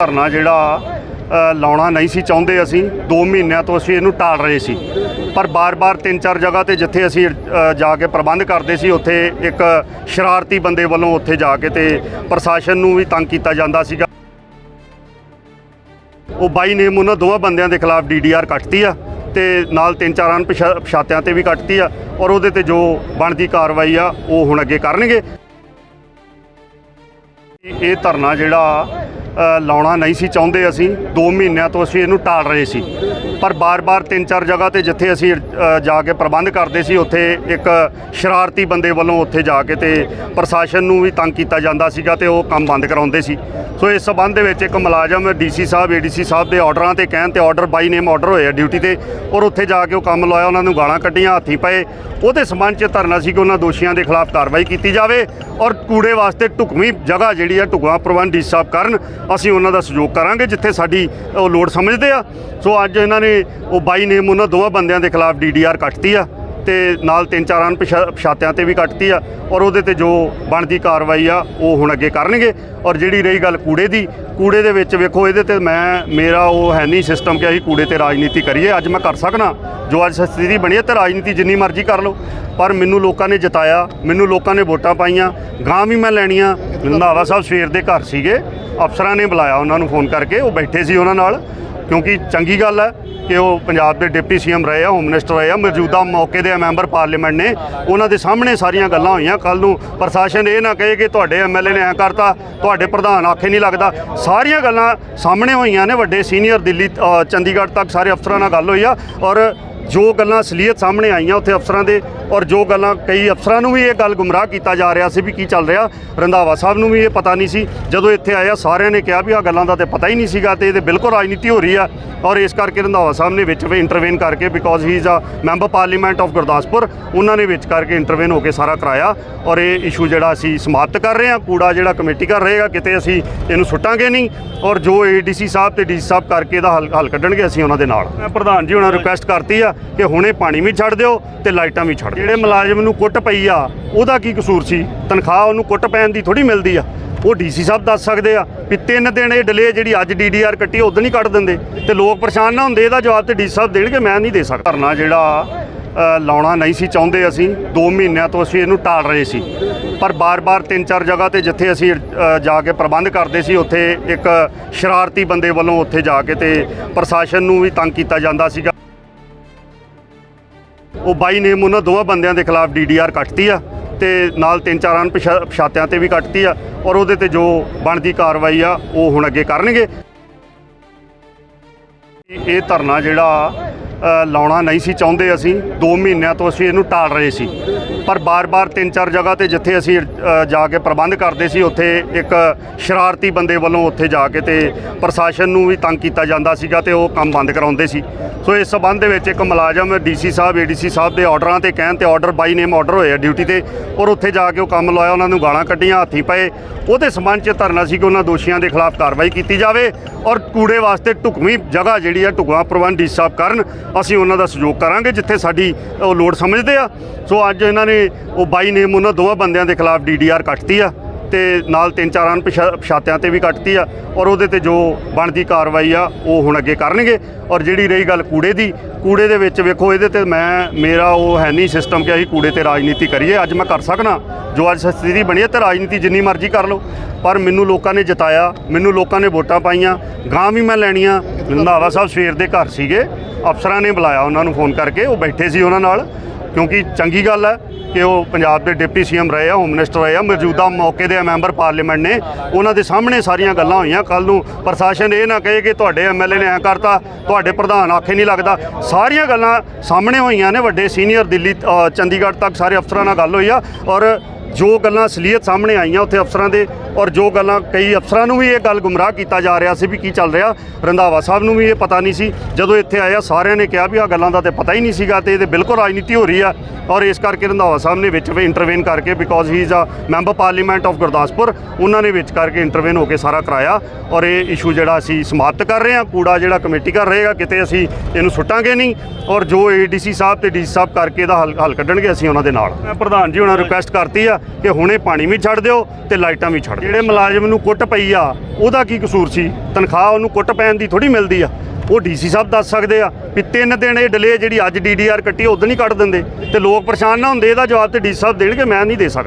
ਧਰਨਾ ਜਿਹੜਾ ਲਾਉਣਾ ਨਹੀਂ ਸੀ ਚਾਹੁੰਦੇ ਅਸੀਂ। 2 ਮਹੀਨਿਆਂ ਤੋਂ ਅਸੀਂ ਇਹਨੂੰ ਟਾਲ ਰਹੇ ਸੀ। ਪਰ ਬਾਰ-ਬਾਰ ਤਿੰਨ ਚਾਰ ਜਗ੍ਹਾ ਤੇ ਜਿੱਥੇ ਅਸੀਂ ਜਾ ਕੇ ਪ੍ਰਬੰਧ ਕਰਦੇ ਸੀ, ਉੱਥੇ ਇੱਕ ਸ਼ਰਾਰਤੀ ਬੰਦੇ ਵੱਲੋਂ ਉੱਥੇ ਜਾ ਕੇ ਤੇ ਪ੍ਰਸ਼ਾਸਨ ਨੂੰ ਵੀ ਤੰਗ ਕੀਤਾ ਜਾਂਦਾ ਸੀਗਾ। ਉਹ ਬਾਈ ਨੇਮ ਉਹਨਾਂ ਦੋਵਾਂ ਬੰਦਿਆਂ ਦੇ ਖਿਲਾਫ ਡੀਡੀਆਰ ਕੱਟਤੀ ਆ ਤੇ ਨਾਲ ਤਿੰਨ ਚਾਰ ਅਣਪਛਾ- ਪਛਾਤਿਆਂ ਤੇ ਵੀ ਕੱਟਤੀ ਆ ਔਰ ਉਹਦੇ ਤੇ ਜੋ ਬਣਦੀ ਕਾਰਵਾਈ ਆ, ਉਹ ਹੁਣ ਅੱਗੇ ਕਰਨਗੇ। ਇਹ ਧਰਨਾ ਜਿਹੜਾ ਲਾਉਣਾ ਨਹੀਂ ਸੀ ਚਾਹੁੰਦੇ ਅਸੀਂ। 2 ਮਹੀਨਿਆਂ ਤੋਂ ਅਸੀਂ ਇਹਨੂੰ ਟਾਲ ਰਹੇ ਸੀ। ਪਰ ਬਾਰ-ਬਾਰ ਤਿੰਨ ਚਾਰ ਜਗ੍ਹਾ ਤੇ ਜਿੱਥੇ ਅਸੀਂ ਜਾ ਕੇ ਪ੍ਰਬੰਧ ਕਰਦੇ ਸੀ, ਉੱਥੇ ਇੱਕ ਸ਼ਰਾਰਤੀ ਬੰਦੇ ਵੱਲੋਂ ਉੱਥੇ ਜਾ ਕੇ ਤੇ ਪ੍ਰਸ਼ਾਸਨ ਨੂੰ ਵੀ ਤੰਗ ਕੀਤਾ ਜਾਂਦਾ ਸੀਗਾ ਤੇ ਉਹ ਕੰਮ ਬੰਦ ਕਰਾਉਂਦੇ ਸੀ। ਸੋ ਇਸ ਸਬੰਧ ਦੇ ਵਿੱਚ ਇੱਕ ਮੁਲਾਜ਼ਮ ਡੀਸੀ ਸਾਹਿਬ, ਏਡੀਸੀ ਸਾਹਿਬ ਦੇ ਆਰਡਰਾਂ ਤੇ ਕਹਿਣ ਤੇ ਆਰਡਰ ਬਾਈ ਨੇਮ ਆਰਡਰ ਹੋਏ ਡਿਊਟੀ ਤੇ ਔਰ ਉੱਥੇ ਜਾ ਕੇ ਉਹ ਕੰਮ ਲਾਇਆ, ਉਹਨਾਂ ਨੂੰ ਗਾਲਾਂ ਕੱਢੀਆਂ, ਹੱਥੀ ਪਏ। ਉਹਦੇ ਸਬੰਧ 'ਚ ਧਰਨਾ ਸੀ ਕਿ ਉਹਨਾਂ ਦੋਸ਼ੀਆਂ ਦੇ ਖਿਲਾਫ ਕਾਰਵਾਈ ਕੀਤੀ ਜਾਵੇ ਔਰ ਕੂੜੇ ਵਾਸਤੇ ਢੁਕਵੀਂ ਜਗ੍ਹਾ ਜਿਹੜੀ ਆ, ਢੁਕਵਾਂ ਪ੍ਰਬੰਧ ਡੀ ਸਾਹਿਬ ਕਰਨ, ਅਸੀਂ ਉਹਨਾਂ ਦਾ ਸਹਿਯੋਗ ਕਰਾਂਗੇ, ਜਿੱਥੇ ਸਾਡੀ ਉਹ ਲੋੜ ਸਮਝਦੇ ਆ। ਸੋ ਅੱਜ ਇਹਨਾਂ ਨੇ ਉਹ ਬਾਈ ਨੇਮ ਉਹਨਾਂ ਦੋਵਾਂ ਬੰਦਿਆਂ ਦੇ ਖਿਲਾਫ ਡੀਡੀਆਰ ਕੱਟਤੀ ਆ ਤੇ ਨਾਲ ਤਿੰਨ ਚਾਰ ਅਣਪਛਾ- ਪਛਾਤਿਆਂ ਤੇ ਵੀ ਕੱਟਤੀ ਆ ਔਰ ਉਹਦੇ ਤੇ ਜੋ ਬਣਦੀ ਕਾਰਵਾਈ ਆ, ਉਹ ਹੁਣ ਅੱਗੇ ਕਰਨਗੇ ਔਰ ਜਿਹੜੀ ਰਹੀ ਗੱਲ ਕੂੜੇ ਦੀ, ਕੂੜੇ ਦੇ ਵਿੱਚ ਵੇਖੋ ਇਹਦੇ ਤੇ ਮੈਂ, ਮੇਰਾ ਉਹ ਹੈ ਨਹੀਂ ਸਿਸਟਮ ਕਿ ਅਸੀਂ ਕੂੜੇ ਤੇ ਰਾਜਨੀਤੀ ਕਰੀਏ, ਅੱਜ ਮੈਂ ਕਰ ਸਕਣਾ ਜੋ ਅੱਜ ਸਥਿਤੀ ਬਣੀ ਹੈ ਤੇ ਰਾਜਨੀਤੀ ਜਿੰਨੀ ਮਰਜ਼ੀ ਕਰ ਲਓ, ਪਰ ਮੈਨੂੰ ਲੋਕਾਂ ਨੇ ਜਿਤਾਇਆ, ਮੈਨੂੰ ਲੋਕਾਂ ਨੇ ਵੋਟਾਂ ਪਾਈਆਂ ਗਾਂ ਵੀ ਮੈਂ ਲੈਣੀਆਂ ਰੰਧਾਵਾ ਸਾਹਿਬ ਸਵੇਰ ਦੇ ਘਰ ਸੀਗੇ, ਅਫਸਰਾਂ ਨੇ ਬੁਲਾਇਆ ਉਹਨਾਂ ਨੂੰ ਫੋਨ ਕਰਕੇ, ਉਹ ਬੈਠੇ ਸੀ ਉਹਨਾਂ ਨਾਲ ਕਿਉਂਕਿ ਚੰਗੀ ਗੱਲ ਹੈ ਕਿ ਉਹ ਪੰਜਾਬ ਦੇ ਡਿਪਟੀ ਸੀਐਮ ਰਹੇ ਆ, ਹੋਮ ਮਿਨਿਸਟਰ ਰਹੇ ਆ, ਮੌਜੂਦਾ ਮੌਕੇ ਦੇ ਮੈਂਬਰ ਪਾਰਲੀਮੈਂਟ ਨੇ। ਉਹਨਾਂ ਦੇ ਸਾਹਮਣੇ ਸਾਰੀਆਂ ਗੱਲਾਂ ਹੋਈਆਂ। ਕੱਲ ਨੂੰ ਪ੍ਰਸ਼ਾਸਨ ਇਹ ਨਾ ਕਹੇ ਕਿ ਤੁਹਾਡੇ ਐਮਐਲਏ ਨੇ ਐ ਕਰਤਾ, ਤੁਹਾਡੇ ਪ੍ਰਧਾਨ ਆਖੇ ਨਹੀਂ ਲੱਗਦਾ। ਸਾਰੀਆਂ ਗੱਲਾਂ ਸਾਹਮਣੇ ਹੋਈਆਂ ਨੇ। ਵੱਡੇ ਸੀਨੀਅਰ ਦਿੱਲੀ ਚੰਡੀਗੜ੍ਹ ਤੱਕ ਸਾਰੇ ਅਫਸਰਾਂ ਨਾਲ ਗੱਲ ਹੋਈ ਆ। ਔਰ ਜੋ ਗੱਲਾਂ ਅਸਲੀਅਤ ਸਾਹਮਣੇ ਆਈਆਂ ਉੱਥੇ ਅਫਸਰਾਂ ਦੇ ਔਰ ਜੋ ਗੱਲਾਂ ਕਈ ਅਫਸਰਾਂ ਨੂੰ ਵੀ ਇਹ ਗੱਲ ਗੁੰਮਰਾਹ ਕੀਤਾ ਜਾ ਰਿਹਾ ਸੀ ਵੀ ਕੀ ਚੱਲ ਰਿਹਾ ਰੰਧਾਵਾ ਸਾਹਿਬ ਨੂੰ ਵੀ ਇਹ ਪਤਾ ਨਹੀਂ ਸੀ। ਜਦੋਂ ਇੱਥੇ ਆਇਆ ਸਾਰਿਆਂ ਨੇ ਕਿਹਾ ਵੀ ਆ ਗੱਲਾਂ ਦਾ ਤੇ ਪਤਾ ਹੀ ਨਹੀਂ ਸੀਗਾ ਤੇ ਇਹਦੇ ਬਿਲਕੁਲ ਰਾਜਨੀਤੀ ਹੋ ਰਹੀ ਆ ਔਰ ਇਸ ਕਰਕੇ ਰੰਧਾਵਾ ਸਾਹਿਬ ਨੇ ਵਿੱਚ ਵੀ ਇੰਟਰਵੈਨ ਕਰਕੇ because he is a member parliament of Gurdaspur ਉਹਨਾਂ ਨੇ ਵਿੱਚ ਕਰਕੇ ਇੰਟਰਵੈਨ ਹੋ ਕੇ ਸਾਰਾ ਕਰਾਇਆ ਔਰ ਇਹ ਇਸ਼ੂ ਜਿਹੜਾ ਅਸੀਂ ਸਮਾਪਤ ਕਰ ਰਹੇ ਹਾਂ ਕੂੜਾ ਜਿਹੜਾ ਕਮੇਟੀ ਕਰ ਰਹੇਗਾ ਕਿਤੇ ਅਸੀਂ ਇਹਨੂੰ ਸੁੱਟਾਂਗੇ ਨਹੀਂ ਔਰ ਜੋ ਏਡੀਸੀ ਸਾਹਿਬ ਤੇ ਡੀਸੀ ਸਾਹਿਬ ਕਰਕੇ ਇਹਦਾ ਹੱਲ ਕੱਢਣਗੇ ਅਸੀਂ ਉਹਨਾਂ ਦੇ ਨਾਲ। ਮੈਂ ਪ੍ਰਧਾਨ ਜੀ ਉਹਨਾਂ ਰਿਕੁਐਸਟ ਕਰਤੀ ਆ ਕਿ ਹੁਣੇ ਪਾਣੀ ਵੀ ਛੱਡ ਦਿਓ ਤੇ ਲਾਈਟਾਂ ਵੀ ਛੱਡ ਦਿਓ। ਜਿਹੜੇ ਮੁਲਾਜ਼ਮ ਨੂੰ ਕੁੱਟ ਪਈ ਆ, ਉਹਦਾ ਕੀ ਕਸੂਰ ਸੀ? ਤਨਖਾਹ ਉਹਨੂੰ ਕੁੱਟ ਪੈਣ ਦੀ ਥੋੜੀ ਮਿਲਦੀ ਆ। ਉਹ ਡੀਸੀ ਸਾਹਿਬ ਦੱਸ ਸਕਦੇ ਆ ਵੀ ਤਿੰਨ ਦਿਨ ਇਹ ਡਿਲੇ ਜਿਹੜੀ ਅੱਜ ਡੀਡੀਆਰ ਕੱਟੀ ਉਦੋਂ ਨਹੀਂ ਕੱਢ ਦਿੰਦੇ। ਤੇ ਲੋਕ ਪਰੇਸ਼ਾਨ ਨਾ ਹੁੰਦੇ, ਇਹਦਾ ਜਵਾਬ ਤੇ ਡੀਸੀ ਸਾਹਿਬ ਦੇਣਗੇ, ਮੈਂ ਨਹੀਂ ਦੇ ਸਕਦਾ। ਧਰਨਾ ਜਿਹੜਾ ਲਾਉਣਾ ਨਹੀਂ ਸੀ ਚਾਹੁੰਦੇ ਅਸੀਂ। 2 ਮਹੀਨਿਆਂ ਤੋਂ ਅਸੀਂ ਇਹਨੂੰ ਟਾਲ ਰਹੇ ਸੀ। ਪਰ ਬਾਰ-ਬਾਰ ਤਿੰਨ ਚਾਰ ਜਗ੍ਹਾ ਤੇ ਜਿੱਥੇ ਅਸੀਂ ਜਾ ਕੇ ਪ੍ਰਬੰਧ ਕਰਦੇ ਸੀ, ਉੱਥੇ ਇੱਕ ਸ਼ਰਾਰਤੀ ਬੰਦੇ ਵੱਲੋਂ ਉੱਥੇ ਜਾ ਕੇ ਤੇ ਪ੍ਰਸ਼ਾਸਨ ਨੂੰ ਵੀ ਤੰਗ ਕੀਤਾ ਜਾਂਦਾ ਸੀਗਾ। ਉਹ ਬਾਈ ਨੇਮ ਉਹਨਾਂ ਦੋਵਾਂ ਬੰਦਿਆਂ ਦੇ ਖਿਲਾਫ ਡੀਡੀਆਰ ਕੱਟਤੀ ਆ ਤੇ ਨਾਲ ਤਿੰਨ ਚਾਰ ਅਣਪਛਾ- ਪਛਾਤਿਆਂ ਤੇ ਵੀ ਕੱਟਤੀ ਆ ਔਰ ਉਹਦੇ ਤੇ ਜੋ ਬਣਦੀ ਕਾਰਵਾਈ ਆ, ਉਹ ਹੁਣ ਅੱਗੇ ਕਰਨਗੇ। ਇਹ ਧਰਨਾ ਜਿਹੜਾ ਲਾਉਣਾ ਨਹੀਂ ਸੀ ਚਾਹੁੰਦੇ ਅਸੀਂ। 2 ਮਹੀਨਿਆਂ ਤੋਂ ਅਸੀਂ ਇਹਨੂੰ ਟਾਲ ਰਹੇ ਸੀ। ਪਰ ਬਾਰ-ਬਾਰ ਤਿੰਨ ਚਾਰ ਜਗ੍ਹਾ ਤੇ ਜਿੱਥੇ ਅਸੀਂ ਜਾ ਕੇ ਪ੍ਰਬੰਧ ਕਰਦੇ ਸੀ, ਉੱਥੇ ਇੱਕ ਸ਼ਰਾਰਤੀ ਬੰਦੇ ਵੱਲੋਂ ਉੱਥੇ ਜਾ ਕੇ ਤੇ ਪ੍ਰਸ਼ਾਸਨ ਨੂੰ ਵੀ ਤੰਗ ਕੀਤਾ ਜਾਂਦਾ ਸੀਗਾ ਤੇ ਉਹ ਕੰਮ ਬੰਦ ਕਰਾਉਂਦੇ ਸੀ। ਸੋ ਇਸ ਸਬੰਧ ਦੇ ਵਿੱਚ ਇੱਕ ਮੁਲਾਜ਼ਮ ਡੀਸੀ ਸਾਹਿਬ ਏਡੀਸੀ ਸਾਹਿਬ ਦੇ ਆਰਡਰਾਂ ਤੇ ਕਹਿਣ ਤੇ ਆਰਡਰ ਬਾਈ ਨੇਮ ਆਰਡਰ ਹੋਏ ਆ ਡਿਊਟੀ ਤੇ ਔਰ ਉੱਥੇ ਜਾ ਕੇ ਉਹ ਕੰਮ ਲਾਇਆ, ਉਹਨਾਂ ਨੂੰ ਗਾਲਾਂ ਕੱਢੀਆਂ, ਹੱਥੀ ਪਏ। ਉਹਦੇ ਸਬੰਧ 'ਚ ਧਰਨਾ ਸੀ ਕਿ ਉਹਨਾਂ ਦੋਸ਼ੀਆਂ ਦੇ ਖਿਲਾਫ ਕਾਰਵਾਈ ਕੀਤੀ ਜਾਵੇ ਔਰ ਕੂੜੇ ਵਾਸਤੇ ਢੁਕਵੀਂ ਜਗ੍ਹਾ ਜਿਹੜੀ ਆ ਢੁਕਵਾਂ ਪ੍ਰਬੰਧ ਡੀ ਸਾਹਿਬ ਕਰਨ ਅਸੀਂ ਉਹਨਾਂ ਦਾ ਸਹਿਯੋਗ ਕਰਾਂਗੇ ਜਿੱਥੇ ਸਾਡੀ ਉਹ ਲੋੜ ਸਮਝਦੇ ਆ। ਸੋ ਅੱਜ ਇਹਨਾਂ ਨੇ ਉਹ ਬਾਈ ਨੇਮ ਉਹਨਾਂ ਦੋਵਾਂ ਬੰਦਿਆਂ ਦੇ ਖਿਲਾਫ ਡੀਡੀਆਰ ਕੱਟਤੀ ਆ। ਤੇ ਨਾਲ ਤਿੰਨ ਚਾਰ ਅਣਪਛਾ- ਪਛਾਤਿਆਂ ਤੇ ਵੀ ਕੱਟਤੀ ਆ ਔਰ ਉਹਦੇ ਤੇ ਜੋ ਬਣਦੀ ਕਾਰਵਾਈ ਆ, ਉਹ ਹੁਣ ਅੱਗੇ ਕਰਨਗੇ। ਔਰ ਜਿਹੜੀ ਰਹੀ ਗੱਲ ਕੂੜੇ ਦੀ, ਕੂੜੇ ਦੇ ਵਿੱਚ ਵੇਖੋ, ਇਹਦੇ ਤੇ ਮੈਂ, ਮੇਰਾ ਉਹ ਹੈ ਨਹੀਂ ਸਿਸਟਮ ਕਿ ਅਸੀਂ ਕੂੜੇ ਤੇ ਰਾਜਨੀਤੀ ਕਰੀਏ। ਅੱਜ ਮੈਂ ਕਰ ਸਕਣਾ ਜੋ ਅੱਜ ਸਥਿਤੀ ਬਣੀ ਹੈ ਤੇ ਰਾਜਨੀਤੀ ਜਿੰਨੀ ਮਰਜ਼ੀ ਕਰ ਲਓ। ਪਰ ਮੈਨੂੰ ਲੋਕਾਂ ਨੇ ਜਿਤਾਇਆ, ਮੈਨੂੰ ਲੋਕਾਂ ਨੇ ਵੋਟਾਂ ਪਾਈਆਂ ਗਾਂ ਵੀ ਮੈਂ ਲੈਣੀਆਂ। ਰੰਧਾਵਾ ਸਾਹਿਬ ਸਵੇਰ ਦੇ ਘਰ ਸੀਗੇ, ਅਫਸਰਾਂ ਨੇ ਬੁਲਾਇਆ ਉਹਨਾਂ ਨੂੰ ਫੋਨ ਕਰਕੇ, ਉਹ ਬੈਠੇ ਸੀ ਉਹਨਾਂ ਨਾਲ। ਕਿਉਂਕਿ ਚੰਗੀ ਗੱਲ ਹੈ ਕਿ ਉਹ ਪੰਜਾਬ ਦੇ ਡਿਪਟੀ ਸੀਐਮ ਰਹੇ ਆ, ਹੋਮ ਮਿਨਿਸਟਰ ਰਹੇ ਆ, ਮੌਜੂਦਾ ਮੌਕੇ ਦੇ ਮੈਂਬਰ ਪਾਰਲੀਮੈਂਟ ਨੇ। ਉਹਨਾਂ ਦੇ ਸਾਹਮਣੇ ਸਾਰੀਆਂ ਗੱਲਾਂ ਹੋਈਆਂ। ਕੱਲ ਨੂੰ ਪ੍ਰਸ਼ਾਸਨ ਇਹ ਨਾ ਕਹੇ ਕਿ ਤੁਹਾਡੇ ਐਮਐਲਏ ਨੇ ਐ ਕਰਤਾ, ਤੁਹਾਡੇ ਪ੍ਰਧਾਨ ਆਖੇ ਨਹੀਂ ਲੱਗਦਾ। ਸਾਰੀਆਂ ਗੱਲਾਂ ਸਾਹਮਣੇ ਹੋਈਆਂ ਨੇ ਵੱਡੇ ਸੀਨੀਅਰ ਦਿੱਲੀ ਚੰਡੀਗੜ੍ਹ ਤੱਕ ਸਾਰੇ ਅਫਸਰਾਂ ਨਾਲ ਗੱਲ ਹੋਈ ਆ। ਔਰ ਜੋ ਗੱਲਾਂ ਅਸਲੀਅਤ ਸਾਹਮਣੇ ਆਈਆਂ ਉੱਥੇ ਅਫਸਰਾਂ ਦੇ ਔਰ ਜੋ ਗੱਲਾਂ ਕਈ ਅਫਸਰਾਂ ਨੂੰ ਵੀ ਇਹ ਗੱਲ ਗੁੰਮਰਾਹ ਕੀਤਾ ਜਾ ਰਿਹਾ ਸੀ ਵੀ ਕੀ ਚੱਲ ਰਿਹਾ, ਰੰਧਾਵਾ ਸਾਹਿਬ ਨੂੰ ਵੀ ਇਹ ਪਤਾ ਨਹੀਂ ਸੀ। ਜਦੋਂ ਇੱਥੇ ਆਇਆ ਸਾਰਿਆਂ ਨੇ ਕਿਹਾ ਵੀ ਆ ਗੱਲਾਂ ਦਾ ਤੇ ਪਤਾ ਹੀ ਨਹੀਂ ਸੀਗਾ ਤੇ ਇਹਦੇ ਬਿਲਕੁਲ ਰਾਜਨੀਤੀ ਹੋ ਰਹੀ ਆ ਔਰ ਇਸ ਕਰਕੇ ਰੰਧਾਵਾ ਸਾਹਿਬ ਨੇ ਵਿੱਚ ਵੀ ਇੰਟਰਵੈਨ ਕਰਕੇ because he is a member parliament of Gurdaspur, ਉਹਨਾਂ ਨੇ ਵਿੱਚ ਕਰਕੇ ਇੰਟਰਵੈਨ ਹੋ ਕੇ ਸਾਰਾ ਕਰਾਇਆ ਔਰ ਇਹ ਇਸ਼ੂ ਜਿਹੜਾ ਅਸੀਂ ਸਮਾਪਤ ਕਰ ਰਹੇ ਹਾਂ, ਕੂੜਾ ਜਿਹੜਾ ਕਮੇਟੀ ਕਰ ਰਹੇਗਾ, ਕਿਤੇ ਅਸੀਂ ਇਹਨੂੰ ਸੁੱਟਾਂਗੇ ਨਹੀਂ ਔਰ ਜੋ ਏਡੀਸੀ ਸਾਹਿਬ ਤੇ ਡੀਸੀ ਸਾਹਿਬ ਕਰਕੇ ਇਹਦਾ ਹੱਲ ਹੱਲ ਕੱਢਣਗੇ, ਅਸੀਂ ਉਹਨਾਂ ਦੇ ਨਾਲ। ਮੈਂ ਪ੍ਰਧਾਨ ਜੀ, ਉਹਨਾਂ ਰਿਕੁਐਸਟ ਕਰਤੀ ਆ ਕਿ ਹੁਣੇ ਪਾਣੀ ਵੀ ਛੱਡ ਦਿਓ ਤੇ ਲਾਈਟਾਂ ਵੀ ਛੱਡ ਦਿਓ। ਜਿਹੜੇ ਮੁਲਾਜ਼ਮ ਨੂੰ ਕੁੱਟ ਪਈ ਆ, ਉਹਦਾ ਕੀ ਕਸੂਰ ਸੀ? ਤਨਖਾਹ ਉਹਨੂੰ ਕੁੱਟ ਪੈਣ ਦੀ ਥੋੜੀ ਮਿਲਦੀ ਆ। ਉਹ ਡੀਸੀ ਸਾਹਿਬ ਦੱਸ ਸਕਦੇ ਆ ਵੀ ਤਿੰਨ ਦਿਨ ਇਹ ਡਿਲੇ ਜਿਹੜੀ ਅੱਜ ਡੀਡੀਆਰ ਕੱਟੀ ਉਦੋਂ ਨਹੀਂ ਕੱਢ ਦਿੰਦੇ। ਤੇ ਲੋਕ ਪਰੇਸ਼ਾਨ ਨਾ ਹੁੰਦੇ, ਇਹਦਾ ਜਵਾਬ ਤੇ ਡੀਸੀ ਸਾਹਿਬ ਦੇਣਗੇ, ਮੈਂ ਨਹੀਂ ਦੇ ਸਕਦਾ।